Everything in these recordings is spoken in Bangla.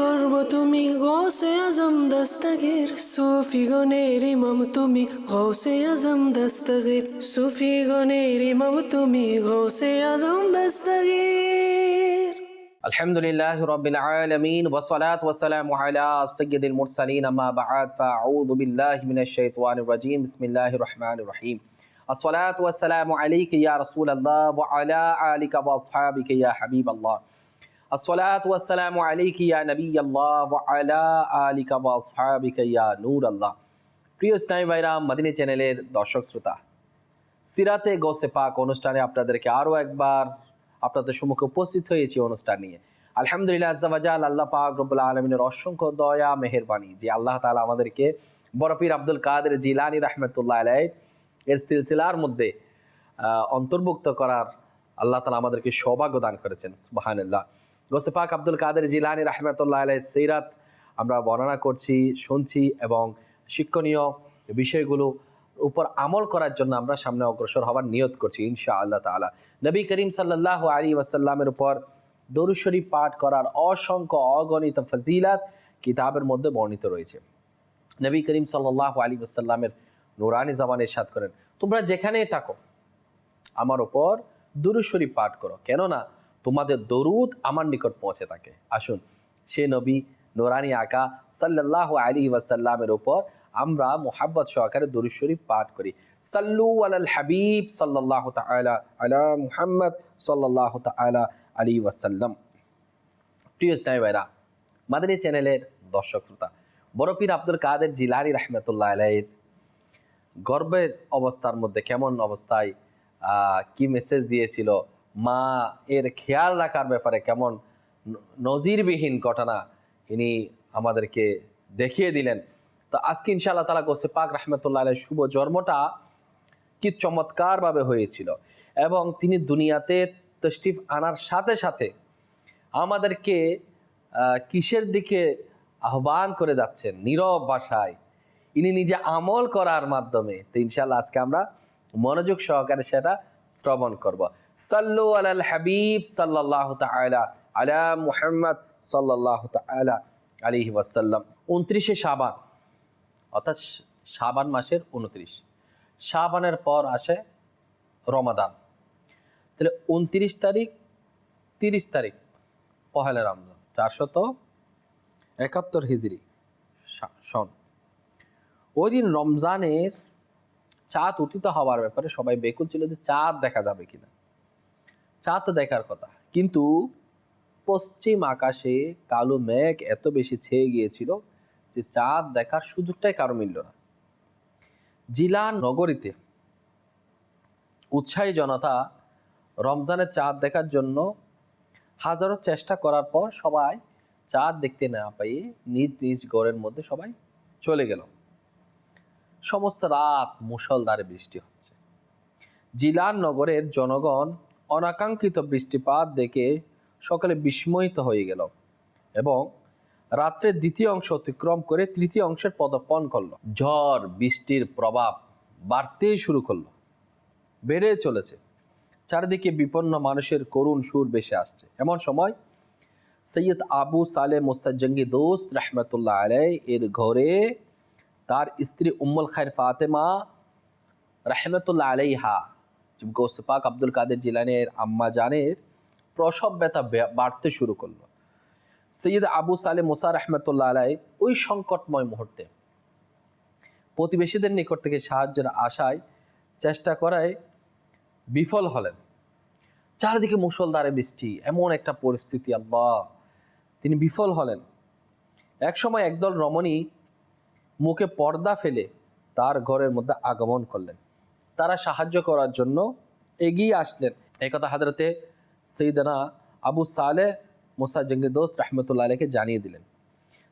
গর্ব তুমি গৌসে আজম দস্তগীর সুফি গনের ইমাম তুমি গৌসে আজম দস্তগীর সুফি গনের ইমাম তুমি গৌসে আজম দস্তগীর الحمد لله رب العالمين والصلاة والسلام على سيد المرسلين أما بعد فأعوذ بالله من الشيطان الرجيم بسم الله الرحمن الرحيم الصلاة والسلام عليك يا رسول الله وعلى آلك وأصحابك يا حبيب الله আসসালাতু আসসালামু ওয়া আলা আলিকা ওয়া আসহাবিকা ইয়া নূর আল্লাহ প্রিয় ইসলামী ভাইরা, মদিনী চ্যানেলের দর্শক শ্রোতা, সিরাতে গোসে পাক অনুষ্ঠানে আপনাদেরকে আরও একবার আপনাদের সম্মুখে উপস্থিত হয়েছি অনুষ্ঠান নিয়ে। আলহামদুলিল্লাহ আজাল আল্লাহ পাক রব্বুল আলমিনের অসংখ্য দয়া, মেহরবানি। যে আল্লাহ তালা আমাদেরকে বরফির আব্দুল কাদের জিলানি রহমতুল্লাহ আলাই এর সিলসিলার মধ্যে অন্তর্ভুক্ত করার আল্লাহ তালা আমাদেরকে সৌভাগ্য দান করেছেন। সুবাহান আল্লাহ গোসে পাক আব্দুল কাদের জিলানি রহমতুল্লাহ আলাই সিরাত, আমরা বর্ণনা করছি, শুনছি এবং শিক্ষণীয় বিষয়গুলো উপর আমল করার জন্য আমরা সামনে অগ্রসর হওয়ার নিয়ত করছি ইনশা আল্লাহ তালা নবী করিম সাল্লাহ আলী ওয়াসাল্লামের উপর দরুদ শরীফ পাঠ করার অসংখ্য অগণিত ফজিলাত কিতাবের মধ্যে বর্ণিত রয়েছে। নবী করিম সাল্লাহ আলী ওয়াসাল্লামের নুরানি জামানের সাথ করেন, তোমরা যেখানেই থাকো, আমার ওপর দুরুদ শরীফ পাঠ করো। কেননা তোমাদের দরুদ আমার নিকট পৌঁছে থাকে। আসুন, সে নবী নোরানি আকা সাল্লাহ আলী ওয়াসাল্লামের ওপর আমরা মোহাব্বত সহকারে দরুদ শরীফ পাঠ করি। সাল্লু আলাল হাবিব সাল্লাহ আলা মুহাম্মদ সাল্লাহ তালা আলী ওয়াসাল্লাম। প্রিয় ইসলামী ভাইরা, মাদানী চ্যানেলের দর্শক শ্রোতা বড়পীর আব্দুল কাদের জিলানি রহমতুল্লাহ আলাইয়ের গর্বের অবস্থার মধ্যে কেমন অবস্থায় কি মেসেজ দিয়েছিল মা এর খেয়াল রাখার ব্যাপারে কেমন নজিরবিহীন ঘটনা ইনি আমাদেরকে দেখিয়ে দিলেন। তো আজকে ইনশাআল্লাহ তালা গোসে পাক রহমতুল্লাহ আলাই শুভ জন্মটা কি চমৎকারভাবে হয়েছিল এবং তিনি দুনিয়াতে তশরিফ আনার সাথে সাথে আমাদেরকে কিসের দিকে আহ্বান করে যাচ্ছেন? নীরব ভাষায়। ইনি নিজে আমল করার মাধ্যমে। তো ইনশাল্লাহ আজকে আমরা মনোযোগ সহকারে সেটা শ্রবণ করব। সাল্লু আলাল হাবিব সাল্লাহ তালা আলা মুহাম্মদ সাল্লাহ তালা আলিহি ওয়াসাল্লাম। উনত্রিশে সাবান অর্থাৎ সাবান মাসের উনত্রিশ। সাবানের পর আসে রমাদান। তাহলে উনত্রিশ তারিখ, তিরিশ তারিখ, পহেলা রমজান, চারশত একাত্তর হিজড়ি সন। ওই দিন রমজানের চাঁদ উত্থিত হওয়ার ব্যাপারে সবাই বেকুল ছিল যে চাঁদ দেখা যাবে কিনা। চাঁদ দেখার কথা। কিন্তু পশ্চিম আকাশে কালো মেঘ এত বেশি ছেয়ে গিয়েছিল যে চাঁদ দেখার সুযোগটাই কারও মিলল না। জিলান নগরীতে উৎসাহী জনতা রমজানের চাঁদ দেখার জন্য হাজারো চেষ্টা করার পর সবাই চাঁদ দেখতে না পেয়ে নিজ নিজ গড়ের মধ্যে সবাই চলে গেল। সমস্ত রাত মুষলধারে বৃষ্টি হচ্ছে। জিলান নগরের জনগণ অনাকাঙ্ক্ষিত বৃষ্টিপাত দেখে সকালে বিস্ময়িত হয়ে গেল এবং রাত্রের দ্বিতীয় অংশ অতিক্রম করে তৃতীয় অংশের পদপন করল। ঝড়, বৃষ্টির প্রভাব বাড়তেই শুরু করল। বেড়ে চলেছে। চারিদিকে বিপন্ন মানুষের করুণ সুর বেশি আসছে। এমন সময় সৈয়দ আবু সালে মুস্তাজঙ্গি দোস্ত রহমতুল্লাহ আলাই এর ঘরে তার স্ত্রী উম্মুল খায়ের ফাতেমা রহমতুল্লাহ আলাইহা গোসপাক আব্দুল কাদের জিলানের আম্মা জানের প্রসব ব্যথা বাড়তে শুরু করল। সৈয়দ আবু সালে মুসা রহমতুল্লাহ আলাই ওই সংকটময় মুহূর্তে প্রতিবেশীদের নিকট থেকে সাহায্যের আশায় চেষ্টা করায় বিফল হলেন। চারিদিকে মুষলধারে বৃষ্টি, এমন একটা পরিস্থিতি, আল্লাহ। তিনি বিফল হলেন। একসময় একদল রমণী মুখে পর্দা ফেলে তার ঘরের মধ্যে আগমন করলেন। তারা সাহায্য করার জন্য এগিয়ে আসলেন। এই কথা হাজরতে সৈদানা আবু সালে মুসা জঙ্গি দোস্ত রহমতুল্লাহ আলীকে জানিয়ে দিলেন।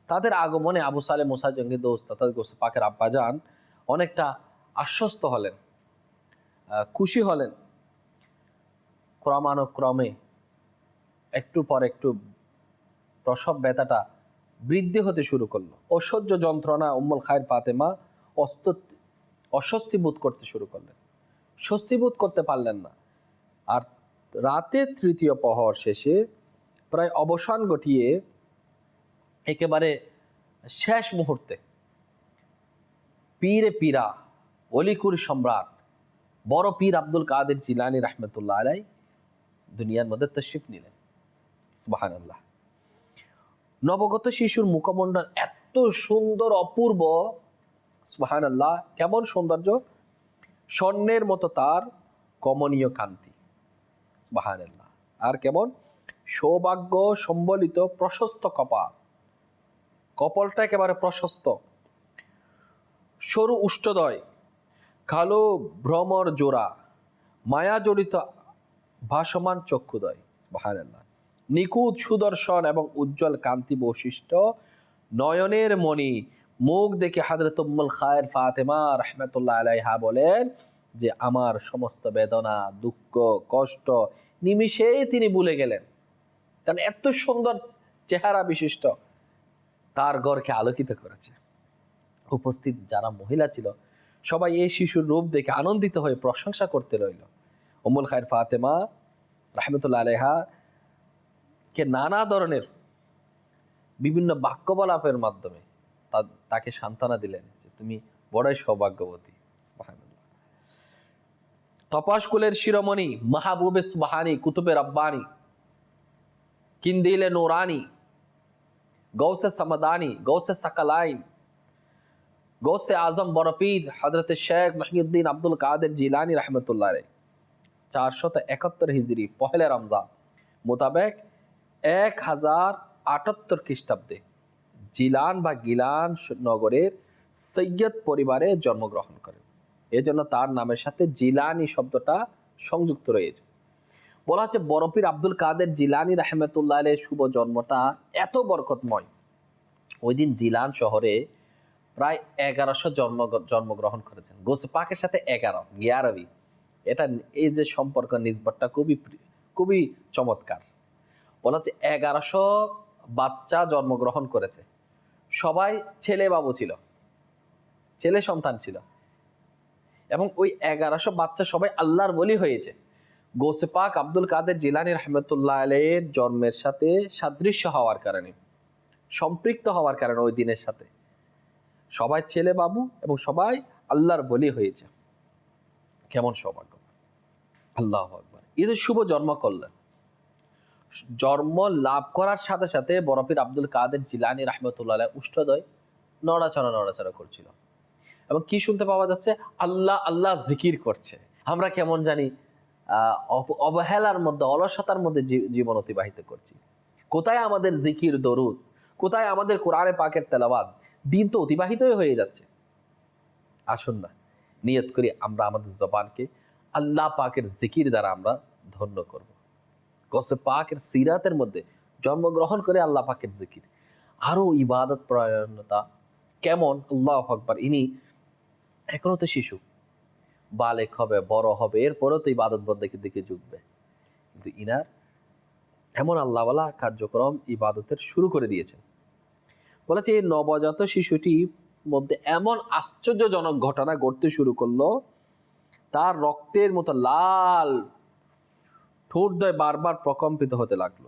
তাদের আগমনে আবু সালে মুসা জঙ্গি দোস্ত অর্থাৎ গোসে পাকের আব্বাজান অনেকটা আশ্বস্ত হলেন খুশি হলেন। ক্রমানুক্রমে একটু পর একটু প্রসব ব্যথাটা বৃদ্ধি হতে শুরু করল। অসহ্য যন্ত্রণা উম্মুল খায়ের ফাতেমা অস্ত অস্বস্তি বোধ করতে শুরু করলেন। স্বস্তি বোধ করতে পারলেন না। আর রাতের তৃতীয় প্রহর শেষে প্রায় অবসান ঘটিয়ে একেবারে শেষ মুহূর্তে পীরে পীরা, অলিকুর সম্রাট, বড় পীর আব্দুল কাদের জিলানি রহমতুল্লাহ আলাই দুনিয়ার মধ্যে তশরিফ নিলেন। সুবাহান নবগত শিশুর মুখমণ্ডল এত সুন্দর, অপূর্ব সুবাহান আল্লাহ কেমন সৌন্দর্য? স্বর্ণের মতো তার কমনীয় কান্তি। সুবাহান আল্লাহ আর কেমন? সৌভাগ্য সম্বলিত প্রশস্ত কপাল। কপালটা একেবারে প্রশস্ত। সরু উষ্ঠদয়, কালো ভ্রমর জোড়া মায়া জড়িত ভাসমান চক্ষুদয়। নিখুঁত সুদর্শন এবং উজ্জ্বল কান্তি বৈশিষ্ট্য নয়নের মণি মুখ দেখে হাজরত উম্মুল খায়ের ফাতেমা রহমতুল্লাহ আলাইহা বলেন যে আমার সমস্ত বেদনা, দুঃখ, কষ্ট নিমিষেই তিনি ভুলে গেলেন। কারণ এত সুন্দর চেহারা বিশিষ্ট, তার ঘরকে আলোকিত করেছে। উপস্থিত যারা মহিলা ছিল, সবাই এই শিশুর রূপ দেখে আনন্দিত হয়ে প্রশংসা করতে রইল। অমুল খায়ের ফাতেমা রহমতুল্লাহ আলেহা কে নানা ধরনের বিভিন্ন বাক্যবলাপের মাধ্যমে তা- তাকে সান্ত্বনা দিলেন যে তুমি বড়ই সৌভাগ্যবতী। তপাসকুলের শিরোমণি, মাহবুবে সুবাহানি, কুতুবে রব্বানি, কিন্দিলে নোরানি গৌসে সমদানি গৌসে সকলাইন গৌসে আজম বরপীর হজরত শেখ মহিউদ্দিন আব্দুল কাদের জিলানি রহমতুল্লাহ চারশত একাত্তর হিজরি, পহেলে রমজান মোতাবেক এক হাজার আটাত্তর খ্রিস্টাব্দে জিলান বা গিলান নগরের সৈয়দ পরিবারে জন্মগ্রহণ করেন। এজন্য তার নামের সাথে জিলানি শব্দটা সংযুক্ত রয়েছে। বলা হচ্ছে বরফির আব্দুল কাদের জিলানি রাহমেতুল্লাহ আলের শুভ জন্মটা এত বরকতময়। ওই দিন জিলান শহরে প্রায় এগারোশো জন্ম, জন্মগ্রহণ করেছেন। গোসে পাকের সাথে এগারো, গিয়ারবি। এটা এই যে সম্পর্ক নিজবরটা খুবই খুবই চমৎকার। বলা হচ্ছে, এগারোশো বাচ্চা জন্মগ্রহণ করেছে। সবাই ছেলে বাবু ছিল। ছেলে সন্তান ছিল। এবং ওই এগারোশো বাচ্চা সবাই আল্লাহর বলি হয়েছে। গোসে পাক আব্দুল কাদের জিলানি রহমতুল্লাহ আলের জন্মের সাথে সাদৃশ্য হওয়ার কারণে, সম্পৃক্ত হওয়ার কারণে ওই দিনের সাথে। সবাই ছেলে বাবু এবং সবাই আল্লাহর বলি হয়েছে। কেমন সৌভাগ্য। আল্লাহ আকবর। শুভ জন্ম করলেন জন্ম লাভ করার সাথে সাথে বরফির আব্দুল কাদের জিলানি রহমতুল্লাহ উষ্ঠদয় নড়াচড়া নড়াচড়া করছিল। এবং কি শুনতে পাওয়া যাচ্ছে? আল্লাহ আল্লাহ জিকির করছে। আমরা কেমন জানি অবহেলার মধ্যে, অলসতার মধ্যে জীবন অতিবাহিত করছি। কোথায় আমাদের জিকির দরুদ? কোথায় আমাদের কোরআনে পাকের তেলাবাদ দিন তো অতিবাহিতই হয়ে যাচ্ছে। আসুন না, নিয়ত করি আমরা আমাদের জবানকে আল্লাহ পাকের জিকির দ্বারা আমরা ধন্য করব। গসে পাকের সিরাতের মধ্যে জন্মগ্রহণ করে আল্লাহ পাকের জিকির। আরও ইবাদত পরায়ণতা কেমন? আল্লাহ আকবার। ইনি এখনও তো শিশু। বালেক হবে, বড় হবে, এরপরেও তো ইবাদত বন্দেকের দিকে ঝুঁকবে। কিন্তু ইনার এমন আল্লাহওয়ালা কার্যক্রম ইবাদতের শুরু করে দিয়েছেন। বলেছে, এই নবজাত শিশুটি মধ্যে এমন আশ্চর্যজনক ঘটনা ঘটতে শুরু করল, তার রক্তের মতো লাল ঠোঁটদয় বারবার প্রকম্পিত হতে লাগল।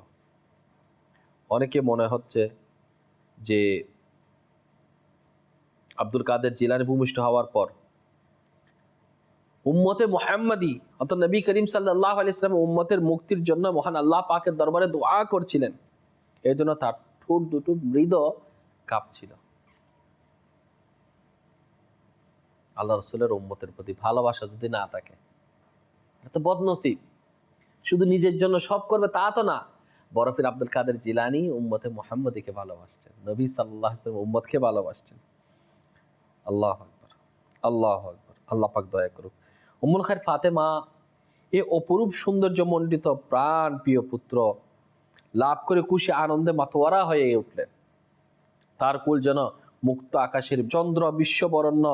অনেকে মনে হচ্ছে যে আব্দুল কাদের জিলানি ভূমিষ্ঠ হওয়ার পর উম্মতে মোহাম্মদী অর্থাৎ নবী করিম সাল্লাহ আলি ইসলাম উম্মতের মুক্তির জন্য মহান আল্লাহ পাকের দরবারে দোয়া করছিলেন। এর জন্য তার ঠোঁট দুটো মৃদ কাঁপছিল। আল্লাহ রসুলের উম্মতের প্রতি ভালোবাসা যদি না থাকে, এটা তো বদনসিব। শুধু নিজের জন্য সব করবে তা তো না। বরফির আব্দুল কাদের জিলানি উম্মতে মোহাম্মদীকে ভালোবাসছেন। নবী সাল্লাহ উম্মতকে ভালোবাসছেন। আল্লাহ আকবর আল্লাহ আকবর, আল্লাহ পাক দয়া করুক। উম্মুল খায়ের ফাতেমা এ অপরূপ সৌন্দর্য মণ্ডিত প্রাণ প্রিয় পুত্র লাভ করে খুশি আনন্দে মাতোয়ারা হয়ে উঠলেন। তার কুল যেন মুক্ত আকাশের চন্দ্র বিশ্ববরণ্য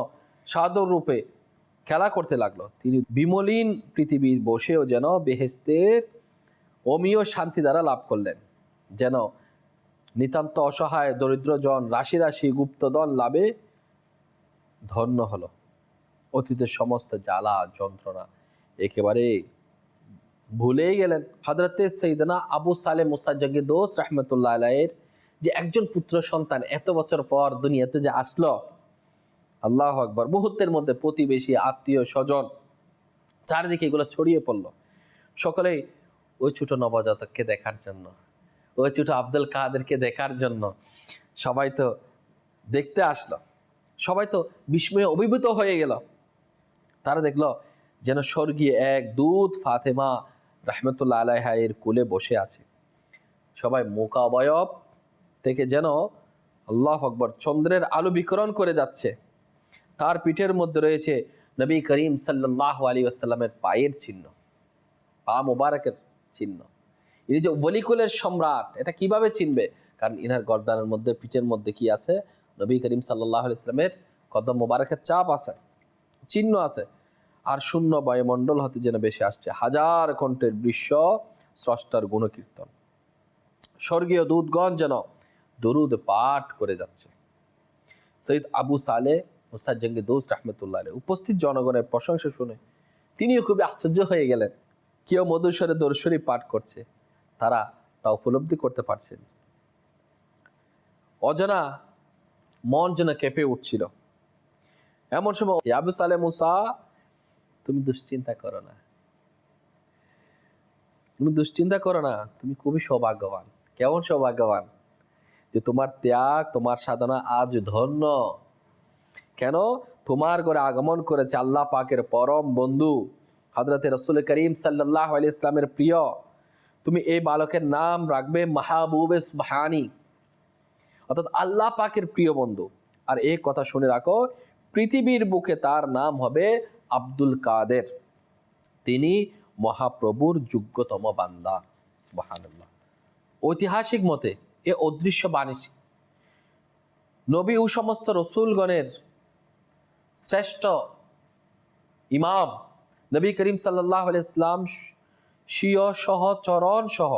সাদর রূপে খেলা করতে লাগল। তিনি বিমলিন পৃথিবীর বসেও যেন বেহেস্তের অমীয় শান্তি দ্বারা লাভ করলেন। যেন নিতান্ত অসহায় দরিদ্রজন রাশি রাশি গুপ্তদন লাভে ধন্য হলো। অতীতের সমস্ত জ্বালা, যন্ত্রণা একেবারে ভুলেই গেলেন। হজরতে সৈদনা আবু সালে মুসাজ্জাগি দোস রহমতুল্লাহ আলাইয়ের যে একজন পুত্র সন্তান এত বছর পর দুনিয়াতে যে আসলো আল্লাহ আকবর, মুহূর্তের মধ্যে প্রতিবেশী, আত্মীয়, স্বজন, চারিদিকে এগুলো ছড়িয়ে পড়ল। সকলেই ওই ছোট নবজাতককে দেখার জন্য, ওই ছোট আব্দুল কাদেরকে দেখার জন্য সবাই তো দেখতে আসলো। সবাই তো বিস্ময়ে অভিভূত হয়ে গেল। তারা দেখল যেন স্বর্গীয় এক দুধ ফাতেমা রহমতুল্লাহ আলাইহায়ের কুলে বসে আছে। সবাই মোকাবয়ব থেকে যেন আল্লাহ আকবর চন্দ্রের আলো বিকরণ করে যাচ্ছে। তার পিঠের মধ্যে রয়েছে নবী করিম সাল্লাহ আলী আসাল্লামের পায়ের চিহ্ন পা মোবারকের চিহ্ন ইনি যে বলিকুলের সম্রাট, এটা কীভাবে চিনবে? কারণ ইনার গর্দানের মধ্যে, পিঠের মধ্যে কি আছে? নবী করিম সাল্লাহ ইসলামের কদম মোবারকের চাপ আছে চিহ্ন আছে। আর শূন্য বায়ুমণ্ডল হতে যেন বেশি আসছে, হাজার কণ্ঠের বিশ্ব স্রষ্টার গুণকীর্তন। স্বর্গীয় দূতগণ যেন দরুদ পাঠ করে যাচ্ছে। সৈয়দ আবু সালে মুসাদ জঙ্গি দোস্ত রহমতুল্লাহ উপস্থিত জনগণের প্রশংসা শুনে তিনিও খুবই আশ্চর্য হয়ে গেলেন। কেউ মধুস্বরে দর্শরী পাঠ করছে, তারা তা উপলব্ধি করতে পারছেন। অজানা মন যেন কেঁপে উঠছিল। এমন সময় আবু সালে মুসা, তুমি দুশ্চিন্তা করো না। তুমি দুশ্চিন্তা করো না, তুমি খুবই সৌভাগ্যবান। কেমন সৌভাগ্যবান যে তোমার ত্যাগ, তোমার সাধনা আজ ধন্য। কেন? তোমার করে আগমন করেছে আল্লাহ পাকের পরম বন্ধু হজরত রসুল করিম সাল্লাহ আলি ইসলামের প্রিয়। তুমি এই বালকের নাম রাখবে মাহবুবে সুবহানি। অর্থাৎ আল্লাহ পাকের প্রিয় বন্ধু। আর এই কথা শুনে রাখো, পৃথিবীর বুকে তার নাম হবে আব্দুল কাদের। তিনি মহাপ্রভুর যোগ্যতম বান্দা, সুবহানাল্লাহ। ঐতিহাসিক মতে এ অদৃশ্য বাণী। নবী ও সমস্ত রসুলগণের শ্রেষ্ঠ ইমাম নবী করিম সাল্লাহ ইসলাম স্বীয় সহ, চরণ সহ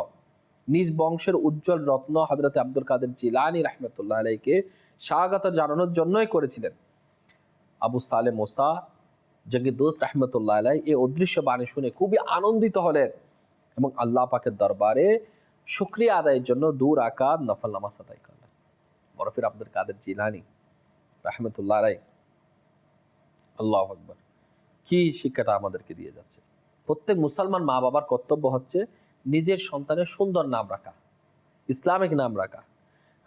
নিজ বংশের উজ্জ্বল রত্ন হজরত আব্দুল কাদের জিলানি রহমতুল্লাহ আলাইকে স্বাগত জানানোর জন্যই করেছিলেন। আবু সালে মোসা জঙ্গি দোস্ত রহমতুল্লাহ আলাই এই অদৃশ্য বাণী শুনে খুবই আনন্দিত হলেন এবং আল্লাহ পাকের দরবারে শুক্রিয়া আদায়ের জন্য দূর আকাদ নফল নামাজ আদায় করলেন। বরফির আব্দুল কাদের জিলানি রহমতুল্লাহ আলাই আল্লাহ আকবর। কি শিক্ষাটা আমাদেরকে দিয়ে যাচ্ছে? প্রত্যেক মুসলমান মা বাবার কর্তব্য হচ্ছে নিজের সন্তানের সুন্দর নাম রাখা, ইসলামিক নাম রাখা।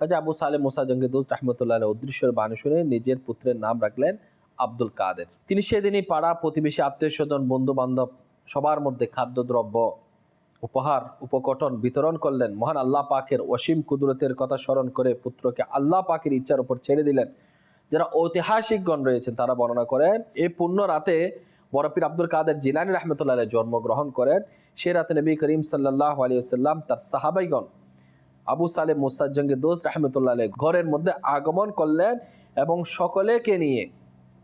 কাজে আবু সালে মুসা জঙ্গিদুজ রহমতুল্লাহ অদৃশ্যের বাণী শুনে নিজের পুত্রের নাম রাখলেন আব্দুল কাদের। তিনি সেদিনই পাড়া প্রতিবেশী, আত্মীয় স্বজন বন্ধু বান্ধব সবার মধ্যে খাদ্যদ্রব্য, উপহার উপকটন বিতরণ করলেন। মহান আল্লাহ পাকের অসীম কুদরতের কথা স্মরণ করে পুত্রকে আল্লাহ পাকের ইচ্ছার উপর ছেড়ে দিলেন। যারা ঐতিহাসিকগণ রয়েছেন, তারা বর্ণনা করেন এই পূর্ণ রাতে বরফির আব্দুল কাদের জিলানি রহমতুল্লাহ জন্মগ্রহণ করেন। সে রাতে নবী করিম সাল্লাহ আলিয়াল্লাম তার সাহাবাইগণ আবু সালে মুসাজ্জঙ্গে দোস্ত রহমতুল্লাহ ঘরের মধ্যে আগমন করলেন এবং সকলেকে নিয়ে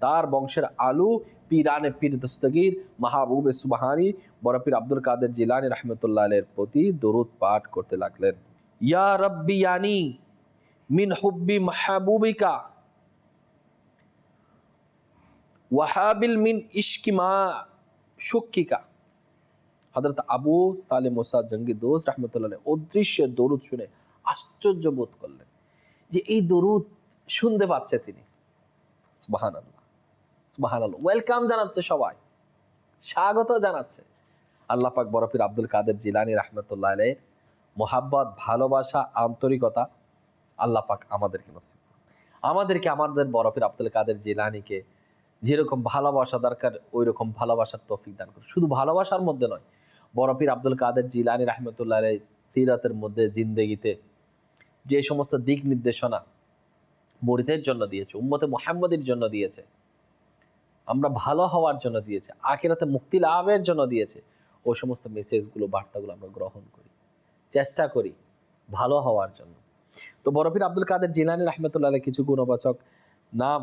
তার বংশের আলু, পিরানে পীর Dastagir, Mahbubey সুবাহানি বরফির Abdul Qadir Jilani রহমতুল্লাহ প্রতি দরুদ পাঠ করতে লাগলেন। ইয়া রব্বি ইয়ানি মিন হুব্বি মাহবুবিকা ওয়াহাবিল মিন ইশকিমা শুকিকা হজরত আবু সালে মোসা জঙ্গি দোষ রহমতুল্লাহ অদৃশ্যের দরুদ শুনে আশ্চর্য বোধ করলেন যে এই দরুদ শুনতে পাচ্ছে তিনি। সুবাহান আল্লাহ সুবাহান আল্লাহ ওয়েলকাম জানাচ্ছে সবাই, স্বাগত জানাচ্ছে। আল্লাহ পাক বরফির আব্দুল কাদের জিলানি রহমতুল্লাহ আলের মোহাব্বত, ভালোবাসা, আন্তরিকতা আল্লাহ পাক আমাদেরকে নসিব আমাদেরকে, আমাদের বরফির আব্দুল কাদের জিলানিকে যেরকম ভালোবাসা দরকার ওই রকম ভালোবাসার তৌফিক দান করুন। শুধু ভালোবাসার মধ্যে নয় বরফির আব্দুল কাদের জিলানি রহমতুল্লাহ সিরাতের মধ্যে জিন্দেগিতে যে সমস্ত দিক নির্দেশনা মরিদের জন্য দিয়েছে, উম্মতে মোহাম্মদের জন্য দিয়েছে, আমরা ভালো হওয়ার জন্য দিয়েছে, আখেরাতে মুক্তি লাভের জন্য দিয়েছে ওই সমস্ত মেসেজগুলো বার্তাগুলো আমরা গ্রহণ করি, চেষ্টা করি ভালো হওয়ার জন্য। তো বরফির আব্দুল কাদের জিলানি রহমতুল্লাহ কিছু গুণবাচক নাম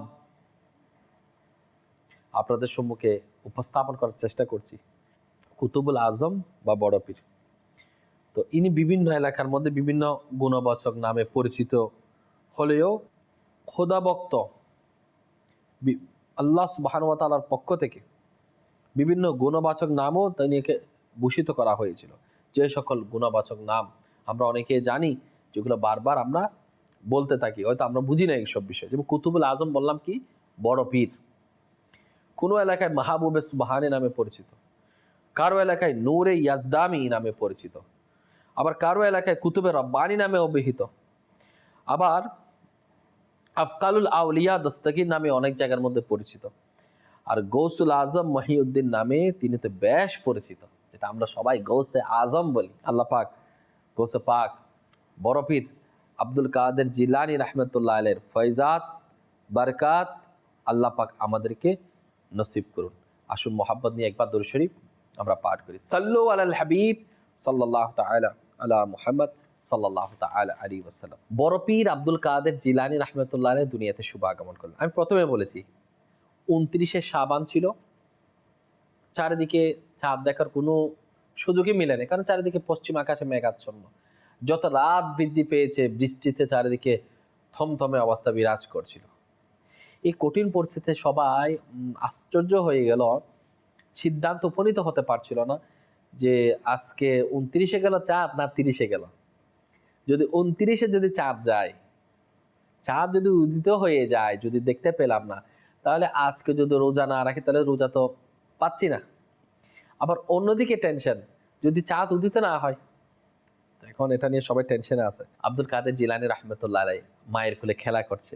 আপনাদের সম্মুখে উপস্থাপন করার চেষ্টা করছি। কুতুবুল আজম বা বড় পীর। তো ইনি বিভিন্ন এলাকার মধ্যে বিভিন্ন গুণবাচক নামে পরিচিত হলেও খোদাবক্ত আল্লাহ সুবাহানুয়াতালার পক্ষ থেকে বিভিন্ন গুণবাচক নামও তিনিকে ভূষিত করা হয়েছিল। যে সকল গুণবাচক নাম আমরা অনেকে জানি, যেগুলো বারবার আমরা বলতে থাকি, হয়তো আমরা বুঝি না এইসব বিষয়। যেমন কুতুবুল আজম বললাম কি? বড় পীর। কোনো এলাকায় মাহবুবে সুবাহানি নামে পরিচিত। কারও এলাকায় নূরে ইয়াজদামি নামে পরিচিত। আবার কারও এলাকায় কুতুবে রব্বানি নামে অভিহিত। আবার আফকালুল আউলিয়া দস্তগীর নামে অনেক জায়গার মধ্যে পরিচিত। আর গৌসুল আজম মহিউদ্দিন নামে তিনি তো বেশ পরিচিত, যেটা আমরা সবাই গৌসে আজম বলি। আল্লাহ পাক, গৌসে পাক বরফির আব্দুল কাদের জিলানি রহমতুল্লাহ আলের ফৈজাত বারকাত, আল্লাহ পাক আমাদেরকে নসিব করুন। আসুন মোহাম্মদ নিয়ে একবার দরুদ শরীফ আমরা পাঠ করি। সাল্লু আলাল হাবিব সাল্লাহ তাআলা আলা মুহাম্মদ সাল্লাহ তাআলা আলী বড় পীর আব্দুল কাদের জিলানি রহমতুল্লাহ আলের দুনিয়াতে শুভ আগমন করলেন। আমি প্রথমে বলেছি, উনত্রিশে সাবান ছিল। চারিদিকে চাঁদ দেখার কোনো সুযোগই মিলে না কারণ চারিদিকে পশ্চিম আকাশে মেঘাচ্ছন্ন। যত রাত বৃদ্ধি পেয়েছে, বৃষ্টিতে চারিদিকে থমথমে অবস্থা বিরাজ করছিল। এই কঠিন পরিস্থিতিতে সবাই আশ্চর্য হয়ে গেল। সিদ্ধান্ত উপনীত হতে পারছিল না যে আজকে উনত্রিশে গেল চাঁদ না তিরিশে গেল। যদি উনত্রিশে যদি চাঁদ যায়, চাঁদ যদি উদিত হয়ে যায়, যদি দেখতে পেলাম না, তাহলে আজকে যদি রোজা না রাখি, তাহলে রোজা তো পাচ্ছি না। আবার অন্যদিকে টেনশন, যদি চাঁদ উদিত না হয় এখন এটা নিয়ে সবাই টেনশনে আছে। আব্দুল কাদের জিলানি রহমতুল্লাহ মায়ের কোলে খেলা করছে।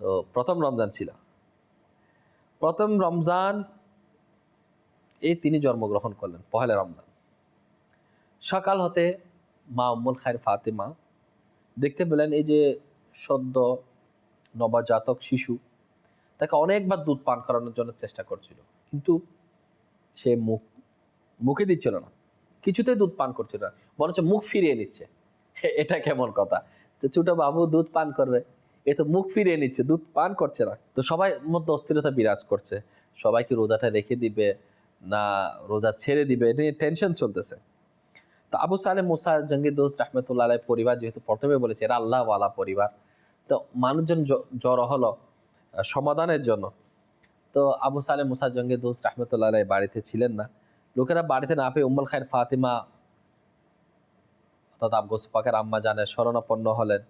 তো প্রথম রমজান ছিল। প্রথম রমজান এই তিনি জন্মগ্রহণ করলেন, পহেলা রমজান। সকাল হতে মা উম্মুল খায়ের ফাতেমা দেখতে পেলেন এই যে সদ্য নবজাতক শিশু, তাকে অনেকবার দুধ পান করানোর জন্য চেষ্টা করছিল, কিন্তু সে মুখ, মুখে দিচ্ছিল না, কিছুতেই দুধ পান করছিল না, বরঞ্চ মুখ ফিরিয়ে নিচ্ছে। এটা কেমন কথা? তো ছোট বাবু দুধ পান করবে। এ তো মুখ ফিরিয়ে নিচ্ছে, দুধ পান করছে না। তো সবাই মধ্যে অস্থিরতা বিরাজ করছে। সবাই কি রোজাটা রেখে দিবে না রোজা ছেড়ে দিবে? এটা নিয়ে টেনশন চলতেছে। তো আবু সালে মুসা জঙ্গি দোস রহমতুল্লাহ পরিবার যেহেতু প্রথমে বলেছে, এরা আল্লাহওয়ালা পরিবার। তো মানুষজন জড়ো হলো সমাধানের জন্য। তো আবু সালে মুসা জঙ্গে দোস রহমতুল্লাহ বাড়িতে ছিলেন না। লোকেরা বাড়িতে না পেয়ে উম্মুল খায়ের ফাতিমা অর্থাৎ আবগোস পাকের আম্মা জানের শরণাপন্ন হলেন।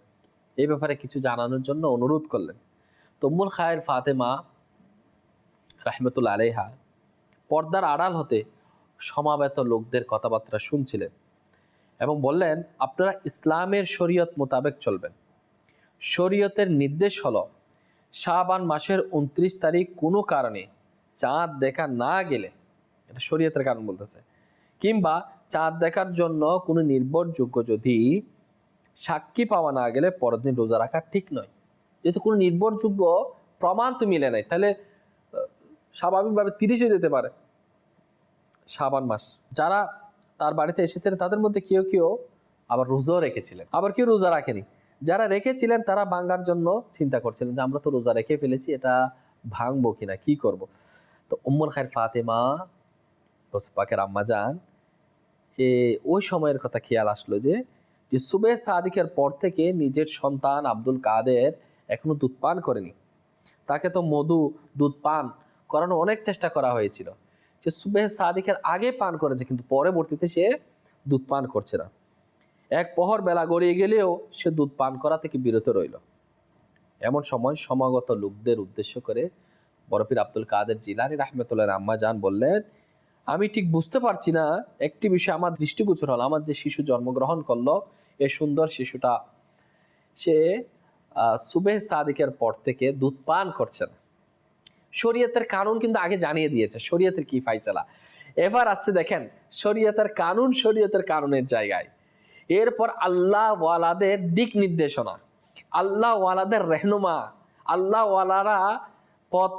এই ব্যাপারে কিছু জানানোর জন্য অনুরোধ করলেন। তো উম্মুল খায়ের ফাতেমা রাহমতুল্লাহ আলেহা পর্দার আড়াল হতে সমাবেত লোকদের কথাবার্তা শুনছিলেন এবং বললেন, আপনারা ইসলামের শরীয়ত মোতাবেক চলবেন। শরীয়তের নির্দেশ হলো, শাবান মাসের উনত্রিশ তারিখ কোনো কারণে চাঁদ দেখা না গেলে এটা শরীয়তের কারণ বলতেছে, কিংবা চাঁদ দেখার জন্য কোনো নির্ভরযোগ্য যদি সাক্ষী পাওয়া না গেলে পরের দিন রোজা রাখা ঠিক নয়। যেহেতু কোনো নির্ভরযোগ্য প্রমাণ তো মিলে নাই, তাহলে স্বাভাবিকভাবে তিরিশে যেতে পারে। সাবান মাস। যারা তার বাড়িতে এসেছিলেন তাদের মধ্যে কেউ কেউ আবার রোজাও রেখেছিলেন। আবার কেউ রোজা রাখেনি। যারা রেখেছিলেন, তারা ভাঙ্গার জন্য চিন্তা করছিলেন যে, আমরা তো রোজা রেখে ফেলেছি, এটা ভাঙবো কিনা, কি করব? তো উম্মুল খায়ের ফাতেমা গোসপাকের আম্মা যান এ, ওই সময়ের কথা খেয়াল আসলো যে যে সুবে সাদিকের পর থেকে নিজের সন্তান আব্দুল কাদের এখনও দুধ পান করেনি। তাকে তো মধু, দুধ পান করানো অনেক চেষ্টা করা হয়েছিল। যে সুবে সাদিকের আগে পান করেছে, কিন্তু পরবর্তীতে সে দুধ পান করছে না। এক পহর বেলা গড়িয়ে গেলেও সে দুধ পান করা থেকে বিরত রইল। এমন সময় সমাগত লোকদের উদ্দেশ্য করে বরফির আব্দুল কাদের জিলানি রাহমেতুল্লাহ আম্মা জান বললেন, আমি ঠিক বুঝতে পারছি না, একটি বিষয় আমার দৃষ্টিগোচর হলো, আমার যে শিশু জন্মগ্রহণ করল এ সুন্দর শিশুটা, সে সুবেহ সাদিকের পর থেকে দুধ পান করছে না। শরীয়তের কানুন কিন্তু আগে জানিয়ে দিয়েছে, শরীয়তের কি ফাইসালা। এবার আসছে দেখেন, শরীয়তের কানুন শরীয়তের কানুনের জায়গায়। এরপর আল্লাহ ওয়ালাদের দিক নির্দেশনা আল্লাহ ওয়ালাদের রেহনুমা আল্লাহ ওয়ালারা পথ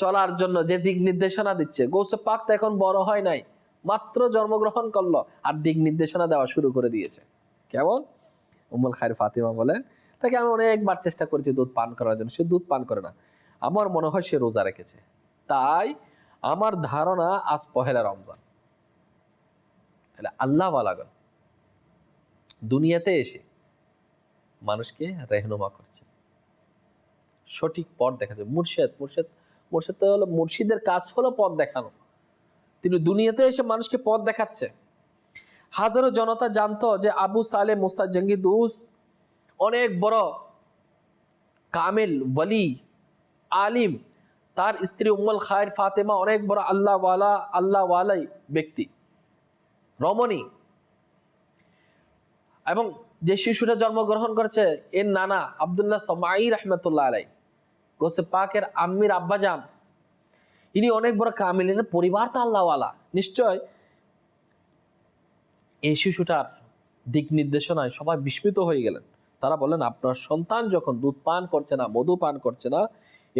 চলার জন্য যে দিক নির্দেশনা দিচ্ছে। গৌসে পাক তো এখন বড় হয় নাই, মাত্র জন্মগ্রহণ করল, আর দিক নির্দেশনা দেওয়া শুরু করে দিয়েছে। কেমন? উমুল খায়ের ফাতিমা বলেন, তাকে আমি অনেকবার চেষ্টা করেছি দুধ পান করার জন্য, সে দুধ পান করে না। আমার মনে হয় সে রোজা রেখেছে। তাই আমার ধারণা আজ পহেলা রমজান। তাহলে আল্লাহ বালাগন দুনিয়াতে এসে মানুষকে রেহনুমা করছে। সঠিক পথ দেখাচ্ছে। মুর্শেদ মুর্শেদ মুর্শেদ তো হলো মুর্শিদের কাজ হলো পথ দেখানো। তিনি দুনিয়াতে এসে মানুষকে পথ দেখাচ্ছে। হাজারো জনতা জানতো যে আবু সালে মুসা জঙ্গি দুস অনেক বড় কামেল, ওয়ালি, আলিম। তার স্ত্রী উম্মল খায়ের ফাতেমা অনেক বড় আল্লাহওয়ালা, আল্লাহওয়ালাই ব্যক্তি। রমণী। এবং যে শিশুটা জন্মগ্রহণ করেছে, এর নানা আবদুল্লাহ সমাই রহমতুল্লাহ আলাই গোসে পাকের আম্মির আব্বাজান। ইনি অনেক বড় কামিল এর পরিবার, তো আল্লাহওয়ালা। নিশ্চয় এই শিশুটার দিক নির্দেশনায় সবাই বিস্মিত হয়ে গেলেন। তারা বললেন, আপনার সন্তান যখন দুধ পান করছে না, মধু পান করছে না,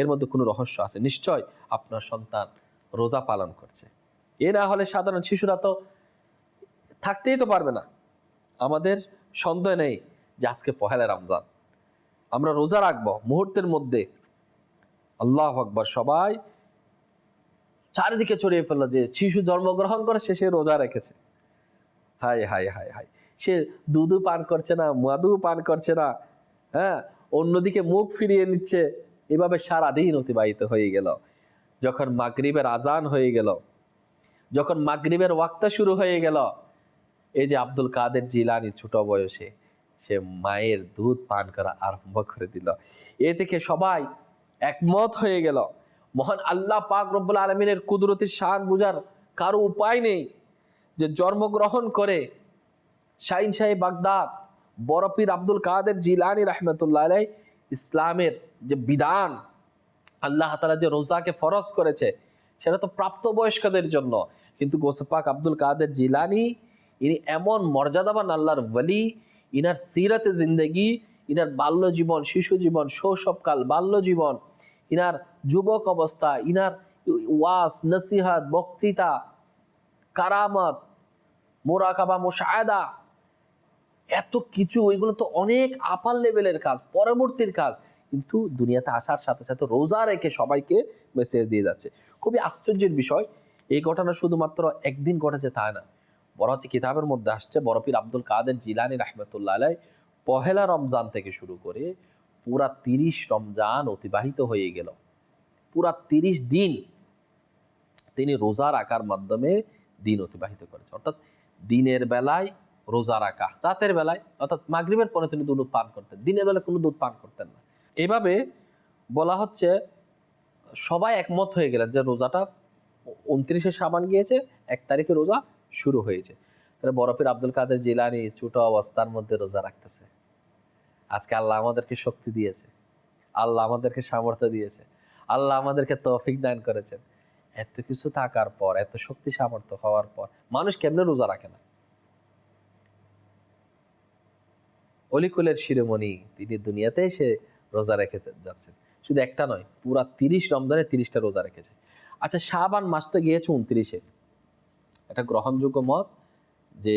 এর মধ্যে কোনো রহস্য আছে? নিশ্চয় আপনার সন্তান রোজা পালন করছে। এ না হলে সাধারণ শিশুরা তো থাকতেই তো পারবে না। আমাদের সন্দেহ নেই যে আজকে পহেলা রমজান। আমরা রোজা রাখব মুহূর্তের মধ্যে। আল্লাহ আকবর, সবাই চারিদিকে ছড়িয়ে ফেলল যে শিশু জন্মগ্রহণ করে সে সে রোজা রেখেছে। হাই হাই হাই হাই সে দুধু পান করছে না, মাদু পান করছে না হ্যাঁ? অন্যদিকে মুখ ফিরিয়ে নিচ্ছে। এভাবে সারাদিন অতিবাহিত হয়ে গেল। যখন মাগরিবের আজান হয়ে গেল, যখন মাগরিবের ওয়াক্তা শুরু হয়ে গেল, এই যে আব্দুল কাদের জিলানি ছোট বয়সে, সে মায়ের দুধ পান করা আরম্ভ করে দিল। এ থেকে সবাই একমত হয়ে গেল। মহান আল্লাহ পাক রব্বুল আলমিনের কুদরতির শান বুঝার কারও উপায় নেই। যে জন্মগ্রহণ করে শাহিন শাহী বাগদাদ বরফির আব্দুল কাদের জিলানি রহমতুল্লাহ আলাই ইসলামের যে বিধান, আল্লাহ তালা যে রোজাকে ফরজ করেছে, সেটা তো প্রাপ্তবয়স্কদের জন্য। কিন্তু গোসপাক আব্দুল কাদের জিলানি, ইনি এমন মর্যাদাবান আল্লাহর বলি ইনার সিরাতে জিন্দেগি, ইনার বাল্য জীবন শিশু জীবন শৈশবকাল বাল্য জীবন ইনার যুবক অবস্থা, ইনার ওয়াস, নসিহাত, বক্তৃতা কারামত, মোরাকাবা, মোশায়দা। এত কিছু ওইগুলো তো অনেক আপার লেভেলের কাজ, পরবর্তীর কাজ। কিন্তু দুনিয়াতে আসার সাথে সাথে রোজা রেখে সবাইকে মেসেজ দিয়ে যাচ্ছে। খুবই আশ্চর্যের বিষয়, এই ঘটনা শুধুমাত্র একদিন ঘটেছে তা না। বড় হচ্ছে কিতাবের মধ্যে আসছে বরফির আব্দুল কাদের জিলানি রহমতুল্লাহ আলাই পহেলা রমজান থেকে শুরু করে পুরা তিরিশ রমজান অতিবাহিত হয়ে গেল। পুরা তিরিশ দিন তিনি রোজা রাখার মাধ্যমে দিন অতিবাহিত করেছে। অর্থাৎ দিনের বেলায় রোজা রাখা, রাতের বেলায়, অর্থাৎ মাগরিবের পরে তিনি দুধ পান করতেন। দিনের বেলায় কোনো দুধ পান করতেন না। এভাবে বলা হচ্ছে সবাই একমত হয়ে গেলেন যে রোজাটা উনত্রিশে সাবান গিয়েছে, এক তারিখে রোজা শুরু হয়েছে। তাহলে বরফের আব্দুল কাদের জিলানি ছোট অবস্থার মধ্যে রোজা রাখতেছে। আজকে আল্লাহ আমাদেরকে শক্তি দিয়েছে। আল্লাহ আমাদেরকে সামর্থ্য দিয়েছে। আল্লাহ আমাদেরকে তৌফিক দান করেছেন। এত কিছু থাকার পর, এত শক্তি সামর্থ্য হওয়ার পর মানুষ কেমনে রোজা রাখে না? অলিকুলের শিরোমণি তিনি দুনিয়াতে এসে রোজা রেখে যাচ্ছেন। শুধু একটা নয়, পুরা তিরিশ রমজানে তিরিশটা রোজা রেখেছে। আচ্ছা শাবান মাস তো গিয়েছে উনত্রিশে। এটা গ্রহণযোগ্য মত যে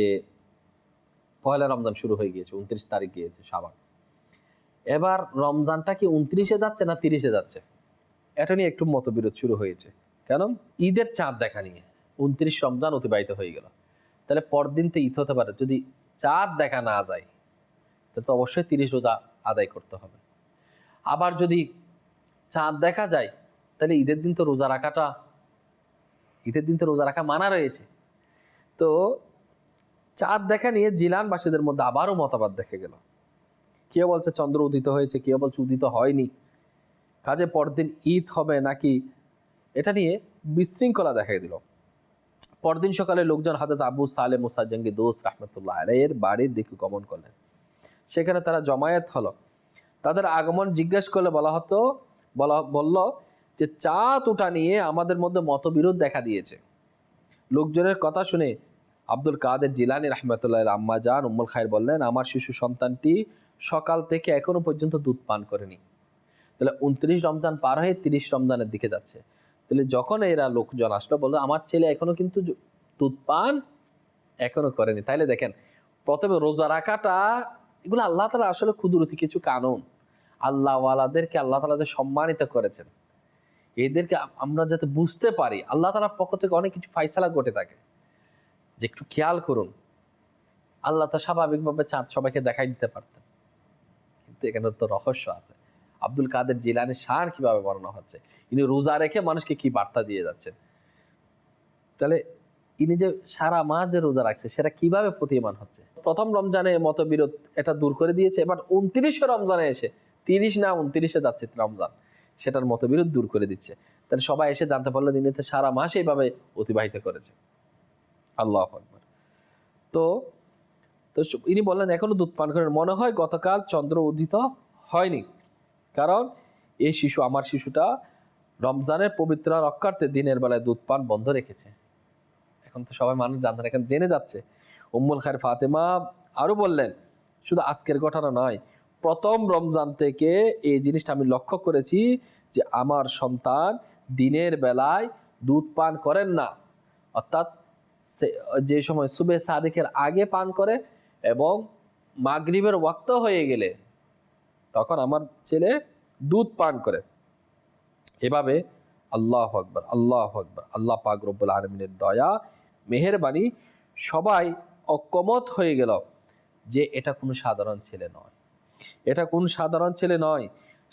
পয়লা রমজান শুরু হয়ে গিয়েছে, উনত্রিশ তারিখ গিয়েছে শাবান। এবার রমজানটা কি উনত্রিশে যাচ্ছে না তিরিশে যাচ্ছে? এটা নিয়ে একটু মতবিরোধ শুরু হয়েছে। কেন ঈদের চাঁদ দেখা নিয়ে। উনত্রিশ রমজান অতিবাহিত হয়ে গেল। তাহলে পরদিন তো ঈদ হতে পারে। যদি চাঁদ দেখা না যায়, তাহলে তো অবশ্যই তিরিশ রোজা আদায় করতে হবে। আবার যদি চাঁদ দেখা যায়, তাহলে ঈদের দিন তো রোজা রাখাটা, ঈদের দিন তো রোজা রাখা মানা রয়েছে। তো চাঁদ দেখা নিয়ে জিলানবাসীদের মধ্যে আবারও মতবাদ দেখে গেল। কেউ বলছে চন্দ্র উদিত হয়েছে, কেউ বলছে উদিত হয়নি। কাজে পরদিন ঈদ হবে নাকি এটা নিয়ে বিশৃঙ্খলা দেখা দিল। পরদিন সকালে লোকজন হাজরত আবু সালে মুসা জঙ্গি দোস রহমতুল্লাহ আলাইয়ের বাড়ির দিকে গমন করলেন। সেখানে তারা জমায়েত হলো। তাদের আগমন জিজ্ঞেস করলে বলা হতো, বলা, বলল যে চাঁদ ওঠা নিয়ে আমাদের মধ্যে মতবিরোধ দেখা দিয়েছে। লোকজনের কথা শুনে আব্দুল কাদের জিলানি রহমতুল্লাহ আম্মা জান উম্মুল খায়ের বললেন, আমার শিশু সন্তানটি সকাল থেকে এখনও পর্যন্ত দুধ পান করেনি। তাহলে উনত্রিশ রমজান পার হয়ে তিরিশ রমজানের দিকে যাচ্ছে। তাহলে যখন এরা লোকজন আসলো, বলল, আমার ছেলে এখনও কিন্তু দুধ পান, এখনও করেনি। তাইলে দেখেন, প্রথমে রোজা রাখাটা, এগুলো আল্লাহ তালা আসলে ক্ষুদরতি কিছু কানুন। আল্লাহওয়ালাদেরকে আল্লাহ তালা যে সম্মানিত করেছেন, এদেরকে আমরা যাতে বুঝতে পারি, আল্লাহ তালার পক্ষ থেকে অনেক কিছু ফাইসালা ঘটে থাকে। যে একটু খেয়াল করুন, আল্লাহ তো স্বাভাবিকভাবে চাঁদ সবাইকে দেখাই দিতে পারতেন। কিন্তু এখানে তো রহস্য আছে। আব্দুল কাদের জিলানের শান কীভাবে বর্ণনা হচ্ছে? ইনি রোজা রেখে মানুষকে কি বার্তা দিয়ে যাচ্ছেন? তাহলে ইনি যে সারা মাস যে রোজা রাখছে, সেটা কীভাবে প্রতীয়মান হচ্ছে? প্রথম রমজানে মতবিরোধ এটা দূর করে দিয়েছে, এবার উনত্রিশে রমজানে এসে, তিরিশ না উনত্রিশে যাচ্ছে রমজান, সেটার মতবিরোধ দূর করে দিচ্ছে। তাহলে সবাই এসে জানতে পারল তিনি তো সারা মাস এইভাবে অতিবাহিত করেছে। আল্লাহ আকবর। তো তো ইনি বললেন, এখনও দুধ পান করেন। মনে হয় গতকাল চন্দ্র উদিত হয়নি। কারণ এই শিশু, আমার শিশুটা রমজানের পবিত্র রক্ষার্থে দিনের বেলায় দুধ পান বন্ধ রেখেছে। এখন তো সবাই মানুষ জানতেন এখন জেনে যাচ্ছে। উম্মুল খায়ের ফাতেমা আরও বললেন, শুধু আজকের ঘটনা নয়, প্রথম রমজান থেকে এই জিনিসটা আমি লক্ষ্য করেছি যে আমার সন্তান দিনের বেলায় দুধ পান করেন না। অর্থাৎ যে সময় সুবে সাদিকের আগে পান করে এবং মাগরিবের ওয়াক্ত হয়ে গেলে তখন আমার ছেলে দুধ পান করে। এভাবে আল্লাহ আকবর আল্লাহ আকবর, আল্লাহ পাক রব্বুল আলমিনের দয়া, মেহেরবানি সবাই অকমত হয়ে গেল যে এটা কোনো সাধারণ ছেলে নয়। এটা কোন সাধারণ ছেলে নয়?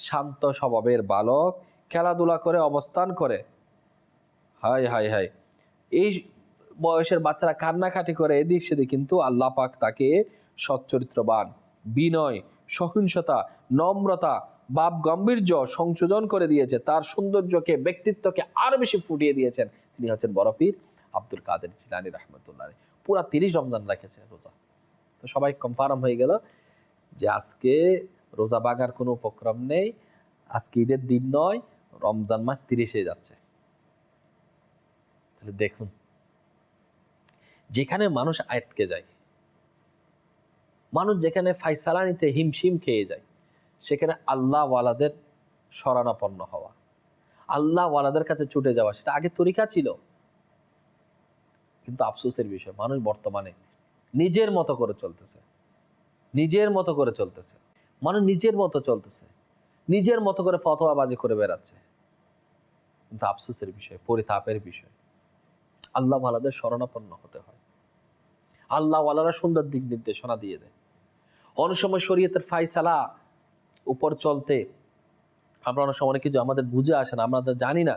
শান্ত স্বভাবের বালক, খেলাধুলা করে, অবস্থান করে। হাই হাই হাই এই বয়সের বাচ্চারা কান্নাকাটি করে এদিক সেদিক, কিন্তু আল্লাহ পাক তাকে সচ্চরিত্রবান, বিনয়, সহিংসতা নম্রতা বাপ গাম্ভীর্য সংশোধন করে দিয়েছে। তার সৌন্দর্যকে, ব্যক্তিত্বকে আরও বেশি ফুটিয়ে দিয়েছেন। তিনি হচ্ছেন বরফির আব্দুল কাদের জিলানি রহমতুল্লাহ পুরা তিরিশ রমজান রেখেছে রোজা। তো সবাই কনফার্ম হয়ে গেল যে আজকে রোজা বাগার কোনো উপক্রম নেই। আজকে ঈদের দিন নয়, রমজান মাস তিরিশে যাচ্ছে। তাহলে দেখুন, যেখানে মানুষ আটকে যায়, মানুষ যেখানে ফাইসালা নিতে হিমশিম খেয়ে যায় সেখানে আল্লাহ ওয়ালাদের শরণাপন্ন হওয়া। আল্লাহ ওয়ালাদের কাছে ছুটে যাওয়া, সেটা আগে তরিকা ছিল। কিন্তু আফসোসের বিষয়, মানুষ বর্তমানে নিজের মতো করে চলতেছে। নিজের মতো করে চলতেছে। মানুষ নিজের মতো চলতেছে। নিজের মতো করে ফতোয়াবাজি করে বেড়াচ্ছে। কিন্তু আফসোসের বিষয়, পরিতাপের বিষয়। আল্লাহ ওয়ালাদের শরণাপন্ন হতে হয়। আল্লাহ ওয়ালারা সুন্দর দিক নির্দেশনা দিয়ে দেয়। অনেক সময় শরীয়তের ফাইসালা উপর চলতে আমরা অনেক সময় কিছু আমাদের বুঝে আসে না, আমরা জানি না।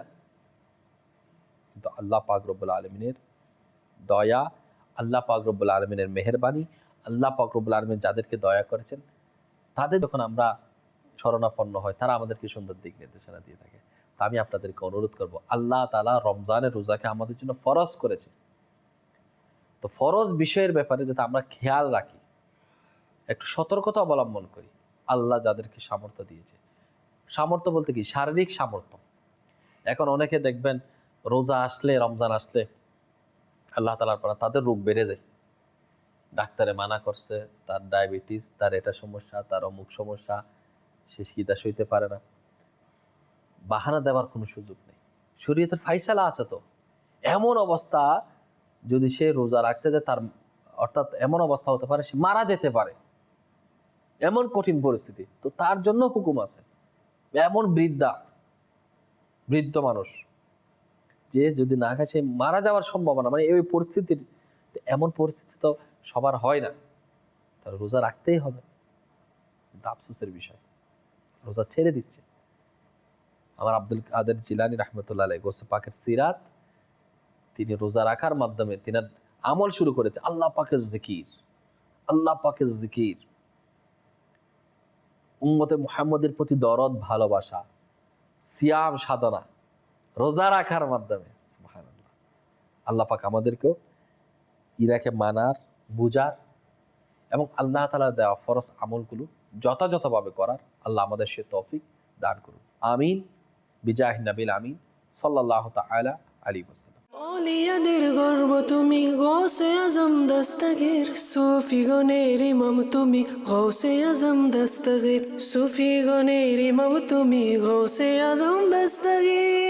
কিন্তু আল্লাহ পাক রব্বুল আলমিনের দয়া, আল্লাহ পাক রব্বুল আলমিনের মেহরবানি, আল্লাহ পাক রব্বুল আলমিন যাদেরকে দয়া করেছেন, তাদের যখন আমরা শরণাপন্ন হয় তারা আমাদেরকে সুন্দর দিক নির্দেশনা দিয়ে থাকে। তা আমি আপনাদেরকে অনুরোধ করব, আল্লাহ তালা রমজানের রোজাকে আমাদের জন্য ফরজ করেছে তো ফরজ বিষয়ের ব্যাপারে যাতে আমরা খেয়াল রাখি, একটু সতর্কতা অবলম্বন করি। আল্লাহ যাদেরকে সামর্থ্য দিয়েছে। সামর্থ্য বলতে কি? শারীরিক সামর্থ্য। এখন অনেকে দেখবেন রোজা আসলে, রমজান আসলে আল্লাহ তালার পর তাদের রোগ বেড়ে যায়। ডাক্তারে মানা করছে, তার ডায়াবেটিস, তার এটা সমস্যা, তার অমুক সমস্যা, সে শীতা সইতে পারে না। বাহানা দেওয়ার কোনো সুযোগ নেই। শরীয়তের ফাইসালা আছে তো। এমন অবস্থা যদি সে রোজা রাখতে যায়, তার অর্থাৎ এমন অবস্থা হতে পারে, সে মারা যেতে পারে। এমন কঠিন পরিস্থিতি। তো তার জন্য হুকুম আছে। এমন বৃদ্ধা, বৃদ্ধ মানুষ, যে যদি না খায়, সে মারা যাওয়ার সম্ভাবনা মানে এই পরিস্থিতির, এমন পরিস্থিতি তো সবার হয় না। তার রোজা রাখতেই হবে। আফসোসের বিষয়, রোজা ছেড়ে দিচ্ছে। আমার আব্দুল কাদের জিলানি রহমতুল্লাহ গোসে পাকের সিরাত, তিনি রোজা রাখার মাধ্যমে তিনি আমল শুরু করেছে, আল্লাহ পাকের জিকির, আল্লাহ পাকের জিকির। উম্মতে মুহাম্মদের প্রতি দরদ, ভালোবাসা, সিয়াম, সাধনা, রোজা রাখার মাধ্যমে। আল্লাহ পাক আমাদেরকেও ইরাকে মানার, বুজার এবং আল্লাহ তালা দেওয়া ফরস আমলগুলো যথাযথভাবে করার আল্লাহ আমাদের সে তৌফিক দান করুন। আমিন। বিজাহ নাবিল আমিন। সাল্লাহ তালা আলী ওসাল্লাম অলিয়াদের গর্ব তুমি গৌসে আজম দস্তগীর। সুফি গনের ইমাম তুমি গৌসে আজম দস্তগীর। সুফি গনের ইমাম তুমি গৌসে আজম দস্তগীর।